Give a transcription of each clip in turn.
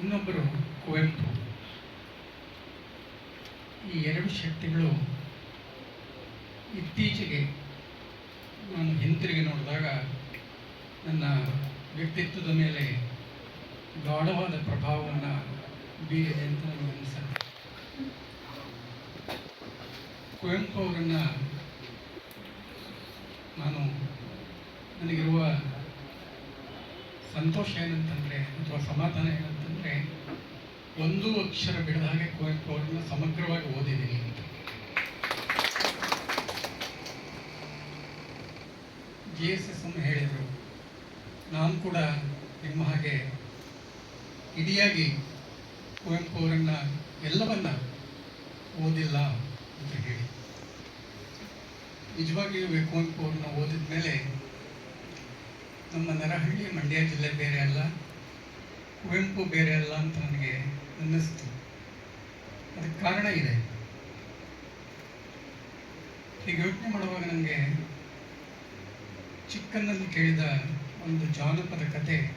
ಇನ್ನೊಬ್ಬರು ಕುವೆಂಪು. ಈ ಎರಡು ಶಕ್ತಿಗಳು ಇತ್ತೀಚೆಗೆ ನಾನು ಹಿಂತಿರುಗಿ ನೋಡಿದಾಗ ನನ್ನ ವ್ಯಕ್ತಿತ್ವದ ಮೇಲೆ ಗಾಢವಾದ ಪ್ರಭಾವವನ್ನು ಬೀರಿದೆ ಅಂತ ನನಗೆ ಅನಿಸುತ್ತೆ. ಕುವೆಂಪು ಅವರನ್ನು ನಾನು ನನಗಿರುವ ಸಂತೋಷ ಏನಂತಂದರೆ ಅಥವಾ ಸಮಾಧಾನ ಏನಂತಂದರೆ ಒಂದು ಅಕ್ಷರ ಬಿಡದ ಹಾಗೆ ಕುವೆಂಪು ಅವರನ್ನು ಸಮಗ್ರವಾಗಿ ಓದಿದ್ದೀನಿ. ಅಂತ ಜಿ ಎಸ್ ಎಸ್ ಅನ್ನು ಹೇಳಿದರು. ನಾನು ಕೂಡ ನಿಮ್ಮ ಹಾಗೆ ಇಡಿಯಾಗಿ ಕುವೆಂಪು ಅವರನ್ನು ಎಲ್ಲವನ್ನ ಓದಿಲ್ಲ ಅಂತ ಹೇಳಿ. ನಿಜವಾಗಿಯೂ ಕುವೆಂಪು ಅವ್ರನ್ನ ಓದಿದ ಮೇಲೆ ನಮ್ಮ ನರಹಳ್ಳಿ ಮಂಡ್ಯ ಜಿಲ್ಲೆ ಬೇರೆ ಅಲ್ಲ. ಕುವೆಂಪು ಬೇರೆ ಅಲ್ಲ ಅಂತ ನನಗೆ ಅನ್ನಿಸ್ತು. ಅದಕ್ಕೆ ಕಾರಣ ಇದೆ. ಹೀಗೆ ಯೋಚನೆ ಮಾಡುವಾಗ ನನಗೆ ಚಿಕ್ಕನ್ನಲ್ಲಿ ಕೇಳಿದ ಒಂದು ಜಾನಪದ ಕತೆ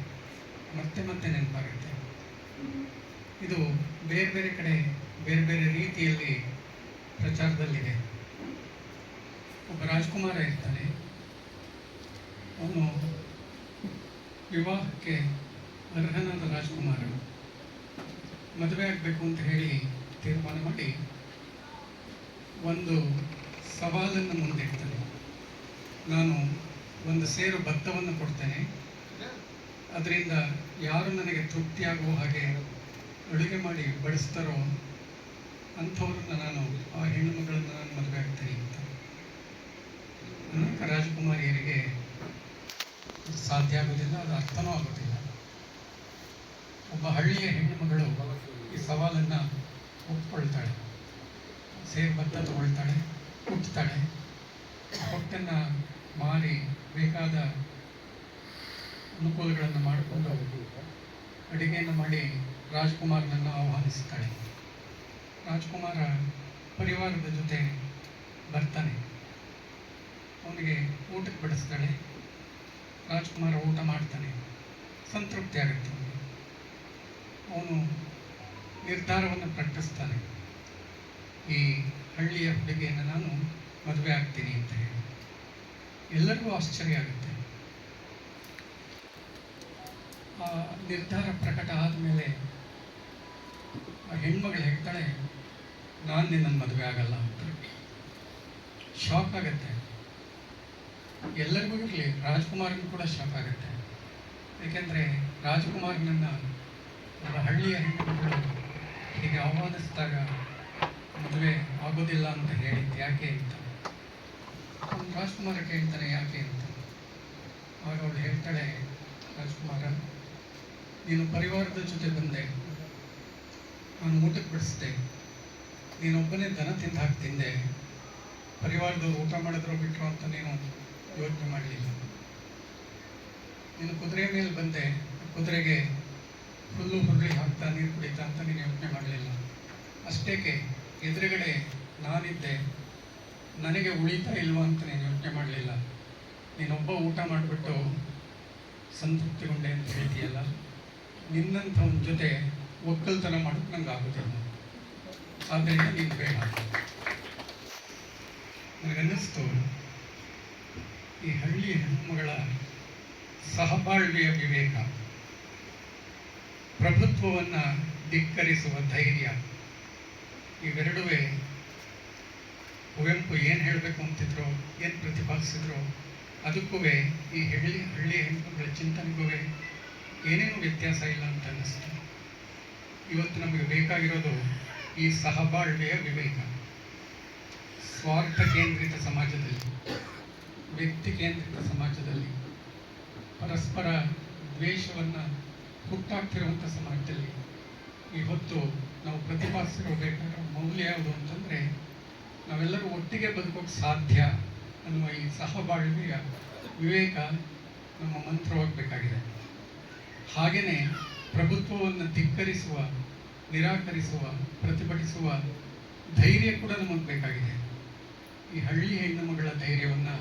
ಮತ್ತೆ ಮತ್ತೆ ನೆನಪಾಗುತ್ತೆ. ಇದು ಬೇರೆ ಬೇರೆ ಕಡೆ, ಬೇರೆ ಬೇರೆ ರೀತಿಯಲ್ಲಿ ಪ್ರಚಾರದಲ್ಲಿದೆ. ಒಬ್ಬ ರಾಜ್ಕುಮಾರ ಇರ್ತಾನೆ. ಅವನು ವಿವಾಹಕ್ಕೆ ಅರ್ಹನಾದ ರಾಜ್ಕುಮಾರ ಮದುವೆ ಆಗಬೇಕು ಅಂತ ಹೇಳಿ ತೀರ್ಮಾನ ಮಾಡಿ ಒಂದು ಸವಾಲನ್ನು ಮುಂದಿಡ್ತಾನೆ. ನಾನು ಒಂದು ಸೇರು ಭತ್ತವನ್ನು ಕೊಡ್ತೇನೆ. ಅದರಿಂದ ಯಾರು ನನಗೆ ತೃಪ್ತಿಯಾಗುವ ಹಾಗೆ ಅಡುಗೆ ಮಾಡಿ ಬಡಿಸ್ತಾರೋ ಅಂಥವ್ರನ್ನ ನಾನು, ಆ ಹೆಣ್ಣು ಮಗಳನ್ನು ನಾನು ಮದುವೆ ಆಗ್ತೇನೆ ಅಂತ. ಅನೇಕ ರಾಜಕುಮಾರಿಯರಿಗೆ ಸಾಧ್ಯ ಆಗೋದಿಲ್ಲ, ಅದು ಅರ್ಥನೂ ಆಗೋದಿಲ್ಲ. ಒಬ್ಬ ಹಳ್ಳಿಯ ಹೆಣ್ಣು ಮಗಳು ಈ ಸವಾಲನ್ನು ಒಪ್ಕೊಳ್ತಾಳೆ. ಸೇರು ಭತ್ತ ತಗೊಳ್ತಾಳೆ ಹುಟ್ಟುತ್ತಾಳೆ ಹೊಟ್ಟನ್ನು ಮಾರಿ ಬೇಕಾದ ಅನುಕೂಲಗಳನ್ನು ಮಾಡಿಕೊಂಡು ಅಡುಗೆಯನ್ನು ಮಾಡಿ ರಾಜ್ಕುಮಾರನನ್ನು ಆಹ್ವಾನಿಸ್ತಾಳೆ. ರಾಜ್ಕುಮಾರ ಪರಿವಾರದ ಜೊತೆ ಬರ್ತಾನೆ. ಅವನಿಗೆ ಊಟಕ್ಕೆ ಬಡಿಸ್ತಾಳೆ. ರಾಜ್ಕುಮಾರ ಊಟ ಮಾಡ್ತಾನೆ. ಸಂತೃಪ್ತಿ ಆಗುತ್ತೆ ಅವನು ನಿರ್ಧಾರವನ್ನು ಪ್ರಕಟಿಸ್ತಾನೆ. ಈ ಹಳ್ಳಿಯ ಹುಡುಗಿಯನ್ನು ನಾನು ಮದುವೆ ಆಗ್ತೀನಿ ಅಂತ ಹೇಳಿ. ಎಲ್ಲರಿಗೂ ಆಶ್ಚರ್ಯ ಆಗುತ್ತೆ. ಆ ನಿರ್ಧಾರ ಪ್ರಕಟ ಆದಮೇಲೆ ಆ ಹೆಣ್ಮಗಳು ಹೇಳ್ತಾಳೆ, ನಾನು ನಿನ್ನನ್ನು ಮದುವೆ ಆಗಲ್ಲ ಅಂತ. ಶಾಕ್ ಆಗುತ್ತೆ. ಎಲ್ಲರಿಗೂ ಇರಲಿ ರಾಜ್ಕುಮಾರ್ಗೂ ಕೂಡ ಶಾಕ್ ಆಗುತ್ತೆ. ಏಕೆಂದರೆ ರಾಜ್ಕುಮಾರ್ನನ್ನು ಒಬ್ಬ ಹಳ್ಳಿಯ ಹೆಣ್ಣುಗಳು ಹೀಗೆ ಆಹ್ವಾನಿಸಿದಾಗ ಮದುವೆ ಆಗೋದಿಲ್ಲ ಅಂತ ಹೇಳಿದ್ದು ಯಾಕೆ ಅಂತ? ರಾಜ್ಕುಮಾರ ಕೇಳ್ತಾನೆ ಯಾಕೆ ಅಂತ? ಆಗ ಅವಳು ಹೇಳ್ತಾಳೆ, ರಾಜ್ಕುಮಾರ, ನೀನು ಪರಿವಾರದ ಜೊತೆ ಬಂದೆ. ನಾನು ಊಟಕ್ಕೆ ಬಿಡಿಸಿದೆ. ನೀನೊಬ್ಬನೇ ದನ ತಿಂದು ಹಾಕಿ ತಿಂದೆ. ಊಟ ಮಾಡಿದ್ರು ಬಿಟ್ಟರು ಅಂತ ನೀನು ಯೋಚನೆ ಮಾಡಲಿಲ್ಲ. ನೀನು ಕುದುರೆ ಮೇಲೆ ಬಂದೆ. ಕುದುರೆಗೆ ಹುಲ್ಲು ಹುರುಳಿ ಹಾಕ್ತಾ ನೀರು ಕುಡಿತಾ ಅಂತ ನೀನು ಯೋಚನೆ ಮಾಡಲಿಲ್ಲ. ಅಷ್ಟೇಕೆ ಎದುರುಗಡೆ ನಾನಿದ್ದೆ. ನನಗೆ ಉಳಿತಾ ಇಲ್ವಾ ಅಂತ ನೀನು ಯೋಚನೆ ಮಾಡಲಿಲ್ಲ. ನೀನೊಬ್ಬ ಊಟ ಮಾಡಿಬಿಟ್ಟು ಸಂತೃಪ್ತಿಗೊಂಡೆ ಅಂತ ಹೇಳ್ತೀಯಲ್ಲ ಒಂದು ಜೊತೆ ಒಕ್ಕಲ್ತನ ಮಾಡೋಕ್ಕೆ ನಂಗೆ ಆಗುತ್ತಿಲ್ಲ ಆದ್ದರಿಂದ ನೀನು ಬೇಡ. ನನಗನ್ನಿಸ್ತು, ಈ ಹಳ್ಳಿ ಹೆಣ್ಣುಮಗಳ ಸಹಬಾಳ್ವೆಯ ವಿವೇಕ. ಪ್ರಭುತ್ವವನ್ನು ಧಿಕ್ಕರಿಸುವ ಧೈರ್ಯ. ಇವೆರಡುವೆ ಕುವೆಂಪು ಏನು ಹೇಳಬೇಕು ಅಂತಿದ್ರು, ಏನು ಪ್ರತಿಪಾದಿಸಿದ್ರು ಅದಕ್ಕೂ ಈ ಹಳ್ಳಿ ಹಳ್ಳಿ ಹೆಣ್ಣುಮಗಳ ಚಿಂತನೆಗೂ ಏನೇನು ವ್ಯತ್ಯಾಸ ಇಲ್ಲ ಅಂತ ಅನ್ನಿಸ್ತು. ಇವತ್ತು ನಮಗೆ ಬೇಕಾಗಿರೋದು ಈ ಸಹಬಾಳ್ವೆಯ ವಿವೇಕ. ಸ್ವಾರ್ಥ ಕೇಂದ್ರಿತ ಸಮಾಜದಲ್ಲಿ ವ್ಯಕ್ತಿ ಕೇಂದ್ರಿತ ಸಮಾಜದಲ್ಲಿ ಪರಸ್ಪರ ದ್ವೇಷವನ್ನು ಹುಟ್ಟಾಕ್ತಿರುವಂಥ ಸಮಾಜದಲ್ಲಿ ಇವತ್ತು ನಾವು ಪ್ರತಿಪಾದಿಸಿರೋ ಬೇಕಾದ ಮೌಲ್ಯ ಯಾವುದು ಅಂತಂದರೆ ನಾವೆಲ್ಲರೂ ಒಟ್ಟಿಗೆ ಬದುಕೋಕ್ಕೆ ಸಾಧ್ಯ ಅನ್ನುವ ಈ ಸಹಬಾಳ್ವೆಯ ವಿವೇಕ ನಮ್ಮ ಮಂತ್ರವಾಗಬೇಕಾಗಿದೆ. ಹಾಗೆಯೇ ಪ್ರಭುತ್ವವನ್ನು ಧಿಕ್ಕರಿಸುವ, ನಿರಾಕರಿಸುವ, ಪ್ರತಿಭಟಿಸುವ ಧೈರ್ಯ ಕೂಡ ನಮಗೆ ಬೇಕಾಗಿದೆ. ಈ ಹಳ್ಳಿ ಹೆಣ್ಣು ಮಗಳ ಧೈರ್ಯವನ್ನು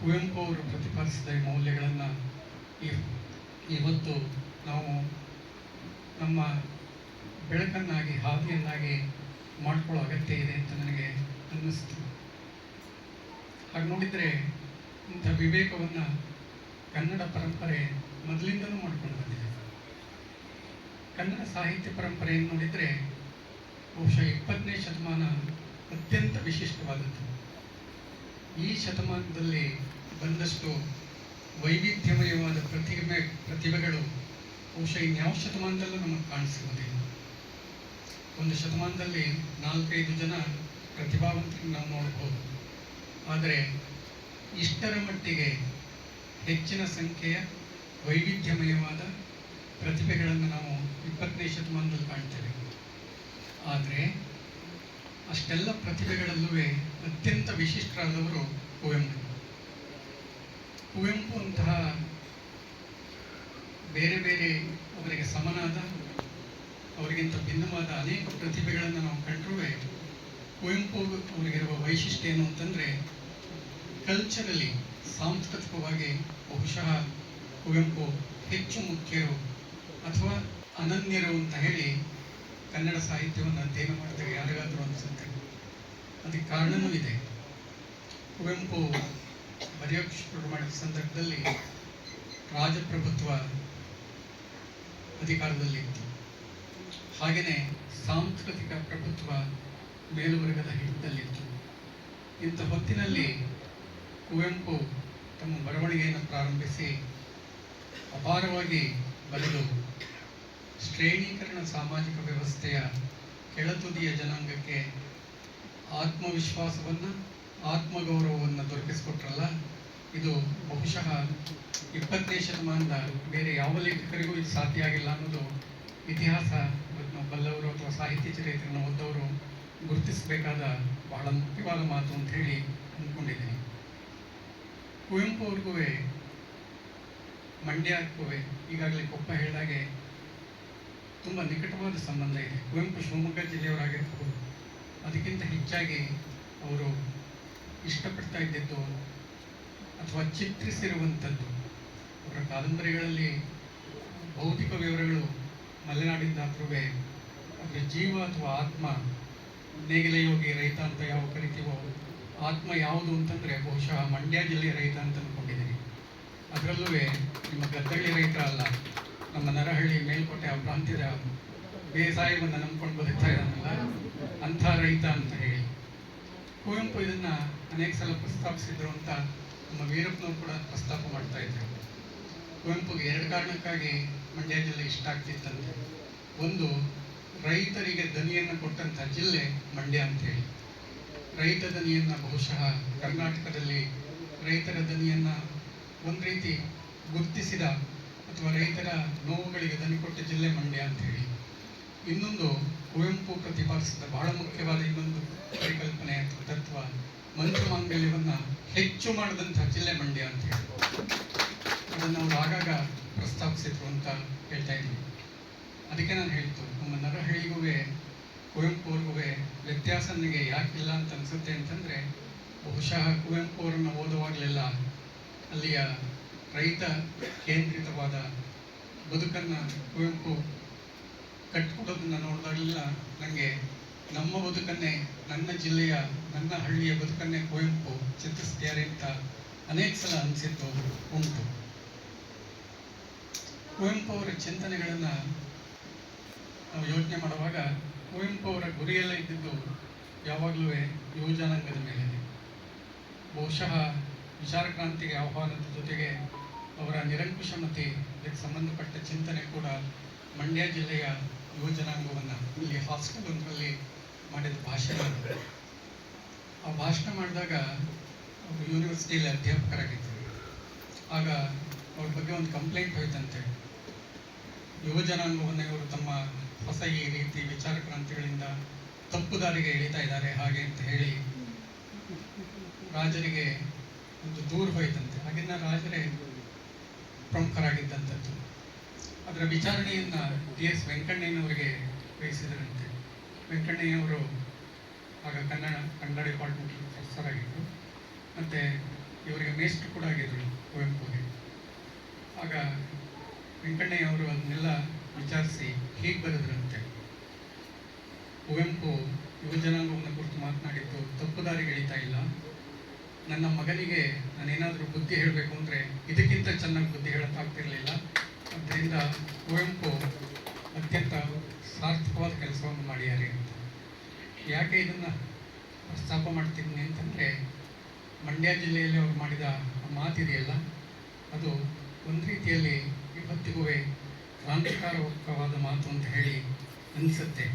ಕುವೆಂಪು ಅವರು ಪ್ರತಿಪಾದಿಸಿದ ಈ ಮೌಲ್ಯಗಳನ್ನು ಇವತ್ತು ನಾವು ನಮ್ಮ ಬೆಳಕನ್ನಾಗಿ, ಹಾದಿಯನ್ನಾಗಿ ಮಾಡಿಕೊಳ್ಳೋ ಅಗತ್ಯ ಇದೆ ಅಂತ ನನಗೆ ಅನ್ನಿಸ್ತು. ಹಾಗೆ ನೋಡಿದರೆ ಇಂಥ ವಿವೇಕವನ್ನು ಕನ್ನಡ ಪರಂಪರೆ ಮೊದಲಿಂದಲೂ ಮಾಡ್ಕೊಂಡು ಬಂದಿದೆ. ಕನ್ನಡ ಸಾಹಿತ್ಯ ಪರಂಪರೆಯನ್ನು ನೋಡಿದರೆ ಬಹುಶಃ ಇಪ್ಪತ್ತನೇ ಶತಮಾನ ಅತ್ಯಂತ ವಿಶಿಷ್ಟವಾದದ್ದು. ಈ ಶತಮಾನದಲ್ಲಿ ಬಂದಷ್ಟು ವೈವಿಧ್ಯಮಯವಾದ ಪ್ರತಿಭೆ ಪ್ರತಿಭೆಗಳು ಬಹುಶಃ ಇನ್ಯಾವ ಶತಮಾನದಲ್ಲೂ ನಮಗೆ ಕಾಣಿಸಿರೋದಿಲ್ಲ ಒಂದು ಶತಮಾನದಲ್ಲಿ ನಾಲ್ಕೈದು ಜನ ಪ್ರತಿಭಾವಂತರನ್ನು ನಾವು ನೋಡಬಹುದು ಆದರೆ ಇಷ್ಟರ ಮಟ್ಟಿಗೆ ಹೆಚ್ಚಿನ ಸಂಖ್ಯೆಯ ವೈವಿಧ್ಯಮಯವಾದ ಪ್ರತಿಭೆಗಳನ್ನು ನಾವು ಇಪ್ಪತ್ತನೇ ಶತಮಾನದಲ್ಲಿ ಕಾಣ್ತೇವೆ. ಆದರೆ ಅಷ್ಟೆಲ್ಲ ಪ್ರತಿಭೆಗಳಲ್ಲೂ ಅತ್ಯಂತ ವಿಶಿಷ್ಟರಾದವರು ಕುವೆಂಪು. ಕುವೆಂಪು ಅಂತಹ ಬೇರೆ ಬೇರೆ ಅವರಿಗೆ ಸಮನಾದ, ಅವರಿಗಿಂತ ಭಿನ್ನವಾದ ಅನೇಕ ಪ್ರತಿಭೆಗಳನ್ನು ನಾವು ಕಂಡ್ರೂ ಕುವೆಂಪು ಅವರಿಗಿರುವ ವೈಶಿಷ್ಟ್ಯ ಏನು ಅಂತಂದರೆ ಕಲ್ಚರಲಿ ಸಾಂಸ್ಕೃತಿಕವಾಗಿ ಬಹುಶಃ ಕುವೆಂಪು ಹೆಚ್ಚು ಮುಖ್ಯರು ಅಥವಾ ಅನನ್ಯರು ಅಂತ ಹೇಳಿ ಕನ್ನಡ ಸಾಹಿತ್ಯವನ್ನು ಅಧ್ಯಯನ ಮಾಡಿದಾಗ ಯಾರಿಗಾದರೂ ಅನಿಸುತ್ತೆ ಅದಕ್ಕೆ ಕಾರಣವೂ ಇದೆ. ಕುವೆಂಪು ಬರೆಯೋಕ್ಕೆ ಶುರು ಮಾಡಿದ ಸಂದರ್ಭದಲ್ಲಿ ರಾಜಪ್ರಭುತ್ವ ಅಧಿಕಾರದಲ್ಲಿತ್ತು. ಹಾಗೆಯೇ ಸಾಂಸ್ಕೃತಿಕ ಪ್ರಭುತ್ವ ಮೇಲುವರ್ಗದ ಹಿಡಿತದಲ್ಲಿತ್ತು. ಇಂಥ ಹೊತ್ತಿನಲ್ಲಿ ಕುವೆಂಪು ತಮ್ಮ ಬರವಣಿಗೆಯನ್ನು ಪ್ರಾರಂಭಿಸಿ ಅಪಾರವಾಗಿ ಬರೆದು ಶ್ರೇಣೀಕರಣ ಸಾಮಾಜಿಕ ವ್ಯವಸ್ಥೆಯ ಕೆಳತುದಿಯ ಜನಾಂಗಕ್ಕೆ ಆತ್ಮವಿಶ್ವಾಸವನ್ನು, ಆತ್ಮಗೌರವವನ್ನು ದೊರಕಿಸಿಕೊಟ್ರಲ್ಲ? ಇದು ಬಹುಶಃ ಇಪ್ಪತ್ತನೇ ಶತಮಾನದ ಬೇರೆ ಯಾವ ಲೇಖಕರಿಗೂ ಇದು ಸಾಧ್ಯ ಆಗಿಲ್ಲ ಅನ್ನೋದು ಇತಿಹಾಸ ಬಲ್ಲವರು ಅಥವಾ ಸಾಹಿತ್ಯ ಚರಿತ್ರೆಯನ್ನು ಓದವರು ಗುರುತಿಸಬೇಕಾದ ಬಹಳ ಮುಖ್ಯವಾದ ಮಾತು ಅಂತ ಹೇಳಿ ಅಂದ್ಕೊಂಡಿದ್ದೀನಿ. ಕುವೆಂಪು ಅವ್ರಿಗೂ ಮಂಡ್ಯಕ್ಕೂ ಈಗಾಗಲೇ ಕೊಪ್ಪ ಹೇಳಿದಾಗೆ ತುಂಬ ನಿಕಟವಾದ ಸಂಬಂಧ ಇದೆ. ಕುವೆಂಪು ಶಿವಮೊಗ್ಗ ಜಿಲ್ಲೆಯವರಾಗಿರ್ಬೋದು. ಅದಕ್ಕಿಂತ ಹೆಚ್ಚಾಗಿ ಅವರು ಇಷ್ಟಪಡ್ತಾ ಇದ್ದಿದ್ದು ಅಥವಾ ಚಿತ್ರಿಸಿರುವಂಥದ್ದು. ಅವರ ಕಾದಂಬರಿಗಳಲ್ಲಿ ಭೌತಿಕ ವಿವರಗಳು ಮಲೆನಾಡಿಂದಾದ್ರೂ ಅದರ ಜೀವ ಅಥವಾ ಆತ್ಮ ನೇಗಿಲೆಯೋಗಿ ರೈತ ಅಂತ ಯಾವ ಕರಿತೀವೋ ಆತ್ಮ ಯಾವುದು ಅಂತಂದರೆ ಬಹುಶಃ ಮಂಡ್ಯ ಜಿಲ್ಲೆಯ ರೈತ ಅಂತ ಅಂದ್ಕೊಂಡಿದ್ದೀನಿ ಅದರಲ್ಲೂ ನಿಮ್ಮ ಗದ್ದಳ್ಳಿ ರೈತ ಅಲ್ಲ, ನಮ್ಮ ನರಹಳ್ಳಿ ಮೇಲ್ಕೋಟೆ ಆ ಪ್ರಾಂತ್ಯದ ಬೇಸಾಯವನ್ನು ನಂಬ್ಕೊಂಡು ಬದುಕ್ತಾ ಇದ್ದಾನಲ್ಲ ಅಂಥ ರೈತ ಅಂತ ಹೇಳಿ. ಕುವೆಂಪು ಇದನ್ನು ಅನೇಕ ಸಲ ಪ್ರಸ್ತಾಪಿಸಿದ್ರು ಅಂತ ನಮ್ಮ ವೀರಪ್ಪನವರು ಕೂಡ ಪ್ರಸ್ತಾಪ ಮಾಡ್ತಾ ಇದ್ರು. ಕುವೆಂಪುಗೆ ಎರಡು ಕಾರಣಕ್ಕಾಗಿ ಮಂಡ್ಯ ಜಿಲ್ಲೆ ಇಷ್ಟ ಆಗ್ತಿತ್ತಂತೆ. ಒಂದು, ರೈತರಿಗೆ ದನಿಯನ್ನು ಕೊಟ್ಟಂಥ ಜಿಲ್ಲೆ ಮಂಡ್ಯ ಅಂತ ಹೇಳಿ ರೈತ ದನಿಯನ್ನು ಬಹುಶಃ ಕರ್ನಾಟಕದಲ್ಲಿ ರೈತರ ದನಿಯನ್ನು ಒಂದು ರೀತಿ ಗುರುತಿಸಿದ ಅಥವಾ ರೈತರ ನೋವುಗಳಿಗೆ ದನಿ ಕೊಟ್ಟ ಜಿಲ್ಲೆ ಮಂಡ್ಯ ಅಂತ ಹೇಳಿ ಇನ್ನೊಂದು, ಕುವೆಂಪು ಪ್ರತಿಪಾದಿಸಿದ ಬಹಳ ಮುಖ್ಯವಾದ ಇನ್ನೊಂದು ಪರಿಕಲ್ಪನೆ ಅಥವಾ ತತ್ವ ಮಂಚು ಮಾಂಗಲ್ಯವನ್ನು ಹೆಚ್ಚು ಮಾಡಿದಂಥ ಜಿಲ್ಲೆ ಮಂಡ್ಯ ಅಂತ ಹೇಳ್ಬೋದು. ಅದನ್ನು ಅವರು ಆಗಾಗ ಪ್ರಸ್ತಾಪಿಸಿದ್ರು ಅಂತ ಹೇಳ್ತಾ ಇದ್ದೀನಿ. ಅದಕ್ಕೆ ನಾನು ಹೇಳ್ತು, ನಮ್ಮ ನರಹಳ್ಳಿಗೂ ಕುವೆಂಪು ಅವ್ರಿಗೂ ವ್ಯತ್ಯಾಸ ನನಗೆ ಯಾಕಿಲ್ಲ ಅಂತ ಅನಿಸುತ್ತೆ ಅಂತಂದರೆ, ಬಹುಶಃ ಕುವೆಂಪು ಅವರನ್ನು ಓದುವಾಗಲೆಲ್ಲ ಅಲ್ಲಿಯ ರೈತ ಕೇಂದ್ರಿತವಾದ ಬದುಕನ್ನು ಕುವೆಂಪು ಕಟ್ಕೊಡೋದನ್ನ ನೋಡಿದಾಗಲೆಲ್ಲ ನನಗೆ ನಮ್ಮ ಬದುಕನ್ನೇ, ನನ್ನ ಜಿಲ್ಲೆಯ, ನನ್ನ ಹಳ್ಳಿಯ ಬದುಕನ್ನೇ ಕುವೆಂಪು ಚಿತ್ರಿಸಿದ್ದಾರೆ ಅಂತ ಅನೇಕ ಸಲ ಅನಿಸಿದ್ದು ಉಂಟು. ಕುವೆಂಪು ಅವರ ಚಿಂತನೆಗಳನ್ನು ನಾವು ಯೋಚನೆ ಮಾಡುವಾಗ ಕುವೆಂಪು ಅವರ ಗುರಿಯೆಲ್ಲ ಇದ್ದಿದ್ದು ಯಾವಾಗಲೂ ಯುವಜನಾಂಗದ ಮೇಲೆ ಬಹುಶಃ ವಿಚಾರ ಕ್ರಾಂತಿಗೆ ಆಹ್ವಾನದ ಜೊತೆಗೆ ಅವರ ನಿರಂಕುಶಮತಿ ಇದಕ್ಕೆ ಸಂಬಂಧಪಟ್ಟ ಚಿಂತನೆ ಕೂಡ ಮಂಡ್ಯ ಜಿಲ್ಲೆಯ ಯುವಜನಾಂಗವನ್ನು, ಇಲ್ಲಿ ಹಾಸ್ಟೆಲ್ ಒಂದರಲ್ಲಿ ಮಾಡಿದ ಭಾಷಣ. ಆ ಭಾಷಣ ಮಾಡಿದಾಗ ಅವರು ಯೂನಿವರ್ಸಿಟಿಯಲ್ಲಿ ಅಧ್ಯಾಪಕರಾಗಿದ್ದರು. ಆಗ ಅವ್ರ ಬಗ್ಗೆ ಒಂದು ಕಂಪ್ಲೇಂಟ್ ಹೋಯ್ತಂತೆ. ಯುವ ಜನಾಂಗವನ್ನು ಇವರು ತಮ್ಮ ಹೊಸ ಈ ರೀತಿ ವಿಚಾರ ಕ್ರಾಂತಿಗಳಿಂದ ತಪ್ಪು ದಾರಿಗೆ ಎಳಿತಾ ಇದ್ದಾರೆ, ಹಾಗೆ ಅಂತ ಹೇಳಿ ರಾಜರಿಗೆ ಒಂದು ದೂರು ಹೋಯ್ತಂತೆ. ಆಗಿನ ರಾಜರೇ ಪ್ರಮುಖರಾಗಿದ್ದಂಥದ್ದು. ಅದರ ವಿಚಾರಣೆಯನ್ನು ಡಿ ಎಸ್ ವೆಂಕಣ್ಣಯ್ಯನವರಿಗೆ ವಹಿಸಿದರಂತೆ ವೆಂಕಣ್ಣಯ್ಯನವರು ಆಗ ಕನ್ನಡ ಕನ್ನಡ ಡಿಪಾರ್ಟ್ಮೆಂಟ್ ಪ್ರೊಫೆಸರ್ ಆಗಿದ್ದರು ಮತ್ತು ಇವರಿಗೆ ಮೇಸ್ಟ್ರು ಕೂಡ ಆಗಿದ್ದರು ಕುವೆಂಪುಗೆ. ಆಗ ವೆಂಕಣ್ಣಯ್ಯವರು ಅದನ್ನೆಲ್ಲ ವಿಚಾರಿಸಿ ಹೀಗೆ ಬರೆದ್ರಂತೆ? ಕುವೆಂಪು ಯುವಜನಾಂಗವನ್ನು ಕುರಿತು ಮಾತನಾಡಿದ್ದು ತಪ್ಪು ದಾರಿಗೆಳಿತಾ ಇಲ್ಲ. ನನ್ನ ಮಗನಿಗೆ ನಾನೇನಾದರೂ ಬುದ್ಧಿ ಹೇಳಬೇಕು ಅಂದರೆ ಇದಕ್ಕಿಂತ ಚೆನ್ನಾಗಿ ಬುದ್ಧಿ ಹೇಳೋಕ್ಕಾಗ್ತಿರ್ಲಿಲ್ಲ ಆದ್ದರಿಂದ ಕುವೆಂಪು ಅತ್ಯಂತ ಸಾರ್ಥಕವಾದ ಕೆಲಸವನ್ನು ಮಾಡಿದ್ದಾರೆ ಯಾಕೆ ಇದನ್ನು ಪ್ರಸ್ತಾಪ ಮಾಡ್ತೀನಿ ಅಂತಂದರೆ, ಮಂಡ್ಯ ಜಿಲ್ಲೆಯಲ್ಲಿ ಅವರು ಮಾಡಿದ ಮಾತಿದೆಯಲ್ಲ, ಅದು ಒಂದು ರೀತಿಯಲ್ಲಿ ಇವತ್ತಿಗೂ ಕ್ರಾಂತಿಕಾರಕವಾದ ಮಾತು ಅಂತ ಹೇಳಿ ಅನಿಸುತ್ತೆ.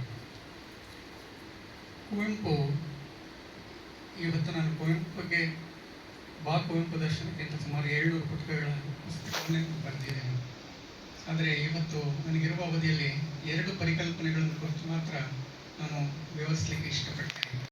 ಕುವೆಂಪು, ಇವತ್ತು ನಾನು ಕುವೆಂಪು ಬಗ್ಗೆ ಬಾ ಕುವೆಂಪು ದರ್ಶನಕ್ಕೆ ಅಂತ ಸುಮಾರು ಏಳ್ನೂರು ಪುಸ್ತಕಗಳ ಪುಸ್ತಕವನ್ನೇ ಬರೆದಿದ್ದೇನೆ. ಆದರೆ ಇವತ್ತು ನನಗಿರುವ ಅವಧಿಯಲ್ಲಿ ಎರಡು ಪರಿಕಲ್ಪನೆಗಳನ್ನು ಕುರಿತು ಮಾತ್ರ ನಾನು ವಿವರಿಸಲಿಕ್ಕೆ ಇಷ್ಟಪಡ್ತೀನಿ.